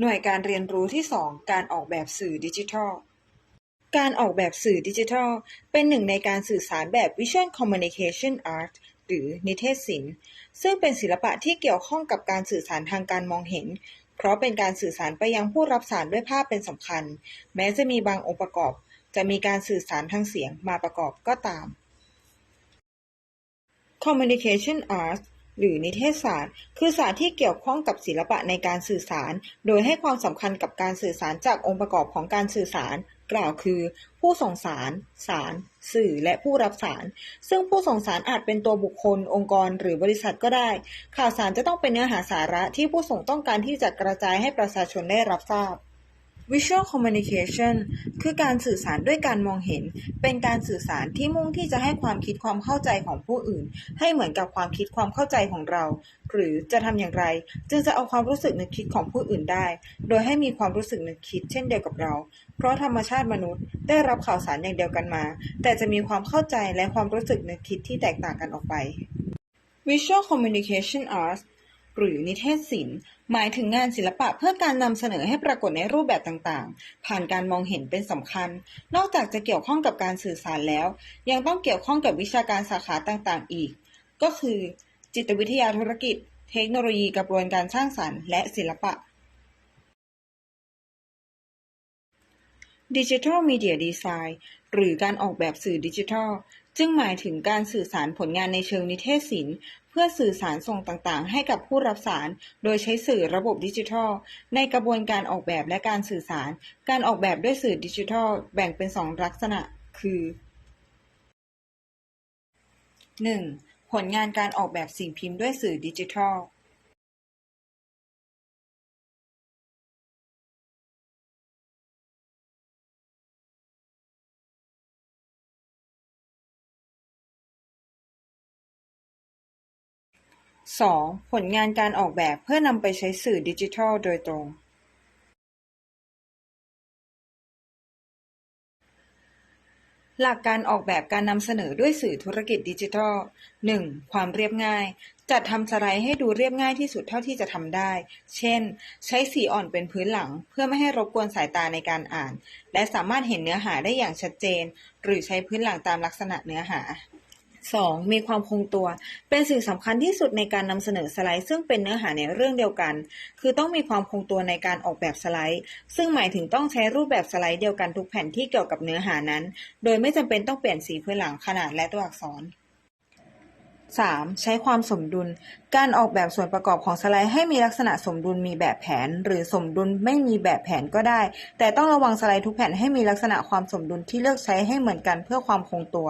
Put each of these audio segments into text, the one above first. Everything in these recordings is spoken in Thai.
หน่วยการเรียนรู้ที่ 2 การออกแบบสื่อดิจิทัล การออกแบบสื่อดิจิทัล เป็นหนึ่งในการสื่อสารแบบ Visual Communication Art หรือนิเทศศิลป์ ซึ่งเป็นศิลปะที่เกี่ยวข้องกับการสื่อสารทางการมองเห็น เพราะเป็นการสื่อสารไปยังผู้รับสารด้วยภาพเป็นสำคัญ แม้จะมีบางองค์ประกอบ จะมีการสื่อสารทางเสียงมาประกอบก็ตาม Communication Arts หรือนิเทศศาสตร์ คือศาสตร์ที่เกี่ยวข้องกับศิลปะในการสื่อสาร โดยให้ความสำคัญกับการสื่อสารจากองค์ประกอบของการสื่อสาร กล่าวคือ ผู้ส่งสาร สาร สื่อ และผู้รับสาร ซึ่งผู้ส่งสารอาจเป็นตัวบุคคล องค์กร หรือบริษัทก็ได้ ข่าวสารจะต้องเป็นเนื้อหาสาระที่ผู้ส่งต้องการที่จะกระจายให้ประชาชนได้รับทราบ Visual Communication คือการสื่อสารด้วยการมองเห็น เป็นการสื่อสารที่มุ่งที่จะให้ความคิดความเข้าใจของผู้อื่น ให้เหมือนกับความคิดความเข้าใจของเรา หรือจะทำอย่างไร จึงจะเอาความรู้สึกนึกคิดของผู้อื่นได้ โดยให้มีความรู้สึกนึกคิดเช่นเดียวกับเรา เพราะธรรมชาติมนุษย์ได้รับข่าวสารอย่างเดียวกันมา แต่จะมีความเข้าใจและความรู้สึกนึกคิดที่แตกต่างกันออกไป Visual Communication Arts หรือนิเทศศิลป์ หมายถึงงานศิลปะเพื่อการนำเสนอให้ปรากฏในรูปแบบต่างๆ ผ่านการมองเห็นเป็นสำคัญ นอกจากจะเกี่ยวข้องกับการสื่อสารแล้ว ยังต้องเกี่ยวข้องกับวิชาการสาขาต่างๆ อีก ก็คือ จิตวิทยาธุรกิจ เทคโนโลยีกระบวนการสร้างสรรค์และศิลปะ Digital Media Design หรือการออกแบบสื่อดิจิทัล จึงหมายถึงการสื่อสารผลงานในเชิงนิเทศศิลป์เพื่อสื่อสารส่งต่างๆ ให้กับผู้รับสาร โดยใช้สื่อระบบดิจิทัล ในกระบวนการออกแบบและการสื่อสาร การออกแบบด้วยสื่อดิจิทัล แบ่งเป็นสองลักษณะ คือ 1. ผลงานการออกแบบสิ่งพิมพ์ด้วยสื่อดิจิทัล 2. ผลงานการออกแบบเพื่อนำไปใช้สื่อดิจิทัลโดยตรงหลักการออกแบบการนำเสนอด้วยสื่อธุรกิจดิจิทัล 1. ความเรียบง่าย จัดทำสไลด์ให้ดูเรียบง่ายที่สุดเท่าที่จะทำได้ เช่น ใช้สีอ่อนเป็นพื้นหลัง เพื่อไม่ให้รบกวนสายตาในการอ่าน และสามารถเห็นเนื้อหาได้อย่างชัดเจน หรือใช้พื้นหลังตามลักษณะเนื้อหา 2. มีความคงตัว เป็นสิ่งสำคัญที่สุดในการนำเสนอสไลด์ ซึ่งเป็นเนื้อหาในเรื่องเดียวกัน คือต้องมีความคงตัวในการออกแบบสไลด์ ซึ่งหมายถึงต้องใช้รูปแบบสไลด์เดียวกันทุกแผ่นที่เกี่ยวกับเนื้อหานั้น โดยไม่จำเป็นต้องเปลี่ยนสีพื้นหลังขนาดและตัวอักษร 3. ใช้ความสมดุล การออกแบบส่วนประกอบของสไลด์ให้มีลักษณะสมดุลมีแบบแผน หรือสมดุลไม่มีแบบแผนก็ได้ แต่ต้องระวังสไลด์ทุกแผ่นให้มีลักษณะความสมดุลที่เลือกใช้ให้เหมือนกันเพื่อความคงตัว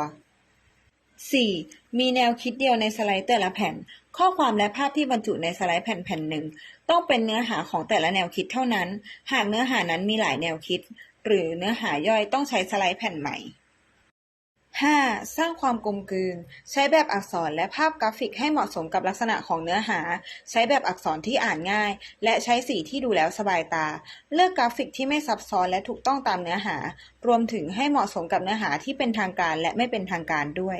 4. มีแนวคิดเดียวในสไลด์แต่ละแผ่น ข้อความและภาพที่บรรจุในสไลด์แผ่นแผ่นหนึ่ง ต้องเป็นเนื้อหาของแต่ละแนวคิดเท่านั้น หากเนื้อหานั้นมีหลายแนวคิด หรือเนื้อหาย่อยต้องใช้สไลด์แผ่นใหม่ 5. สร้างความกลมกลืน ใช้แบบอักษรและภาพกราฟิกให้เหมาะสมกับลักษณะของเนื้อหา ใช้แบบอักษรที่อ่านง่าย และใช้สีที่ดูแล้วสบายตา เลือกกราฟิกที่ไม่ซับซ้อนและถูกต้องตามเนื้อหา รวมถึงให้เหมาะสมกับเนื้อหาที่เป็นทางการและไม่เป็นทางการด้วย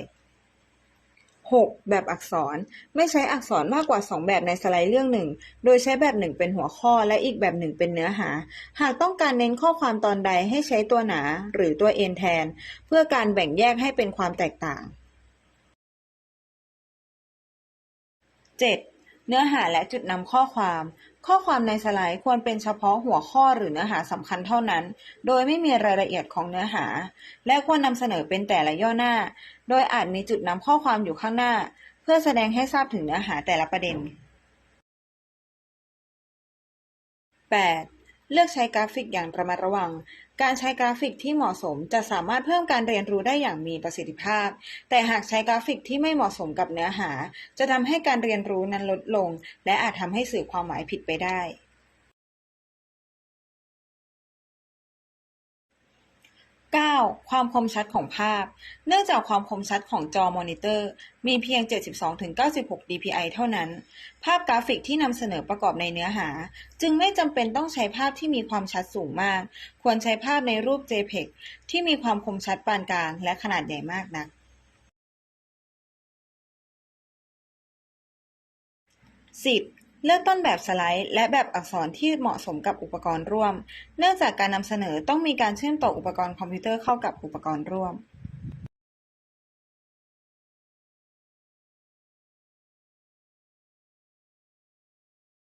6. แบบอักษรไม่ใช้อักษรมากกว่า 2 แบบในสไลด์เรื่องหนึ่ง โดยใช้แบบหนึ่งเป็นหัวข้อและอีกแบบหนึ่งเป็นเนื้อหา หากต้องการเน้นข้อความตอนใดให้ใช้ตัวหนาหรือตัวเอ็นแทน เพื่อการแบ่งแยกให้เป็นความแตกต่าง 7. เนื้อหาและจุดนำข้อความ ข้อความในสไลด์ควรเป็นเฉพาะหัวข้อหรือเนื้อหาสำคัญเท่านั้น โดยไม่มีรายละเอียดของเนื้อหา และควรนำเสนอเป็นแต่ละย่อหน้า โดยอาจมีจุดนำข้อความอยู่ข้างหน้า เพื่อแสดงให้ทราบถึงเนื้อหาแต่ละประเด็น 8. เลือกใช้กราฟิกอย่างระมัดระวัง การใช้กราฟิกที่เหมาะสมจะสามารถเพิ่มการเรียนรู้ได้อย่างมีประสิทธิภาพ แต่หากใช้กราฟิกที่ไม่เหมาะสมกับเนื้อหา จะทำให้การเรียนรู้นั้นลดลง และอาจทำให้สื่อความหมายผิดไปได้ 9. ความคมชัดของภาพ เนื่องจากความคมชัดของจอมอนิเตอร์ มีเพียง 72-96 dpi เท่านั้น ภาพกราฟิกที่นำเสนอประกอบในเนื้อหา จึงไม่จำเป็นต้องใช้ภาพที่มีความชัดสูงมาก ควรใช้ภาพในรูป JPEG ที่มีความคมชัดปานกลางและขนาดใหญ่มากนัก 10. เลือกต้นแบบสไลด์ และแบบอักษรที่เหมาะสมกับอุปกรณ์ร่วม เนื่องจากการนำเสนอต้องมีการเชื่อมต่ออุปกรณ์คอมพิวเตอร์เข้ากับอุปกรณ์ร่วม